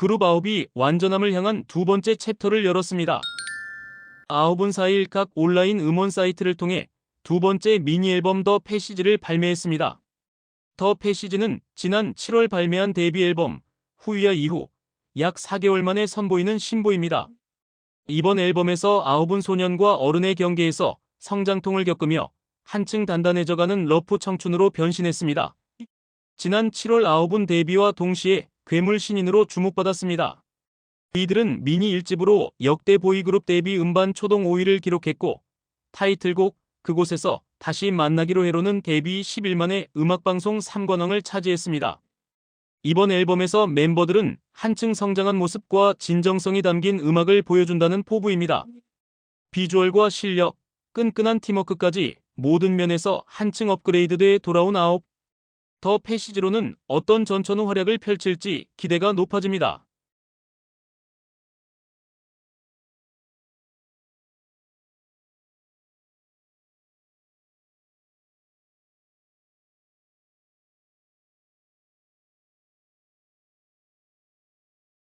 그룹 아홉이 완전함을 향한 두 번째 챕터를 열었습니다. 아홉은 4일 각 온라인 음원 사이트를 통해 두 번째 미니 앨범 더 패시지를 발매했습니다. 더 패시지는 지난 7월 발매한 데뷔 앨범 후이야 이후 약 4개월 만에 선보이는 신보입니다. 이번 앨범에서 아홉은 소년과 어른의 경계에서 성장통을 겪으며 한층 단단해져가는 러프 청춘으로 변신했습니다. 지난 7월 아홉은 데뷔와 동시에 괴물 신인으로 주목받았습니다. 이들은 미니 1집으로 역대 보이그룹 데뷔 음반 초동 5위를 기록했고 타이틀곡 그곳에서 다시 만나기로 해로는 데뷔 10일 만에 음악방송 3관왕을 차지했습니다. 이번 앨범에서 멤버들은 한층 성장한 모습과 진정성이 담긴 음악을 보여준다는 포부입니다. 비주얼과 실력, 끈끈한 팀워크까지 모든 면에서 한층 업그레이드돼 돌아온 아홉. 더 패시지로는 어떤 전천후 활약을 펼칠지 기대가 높아집니다.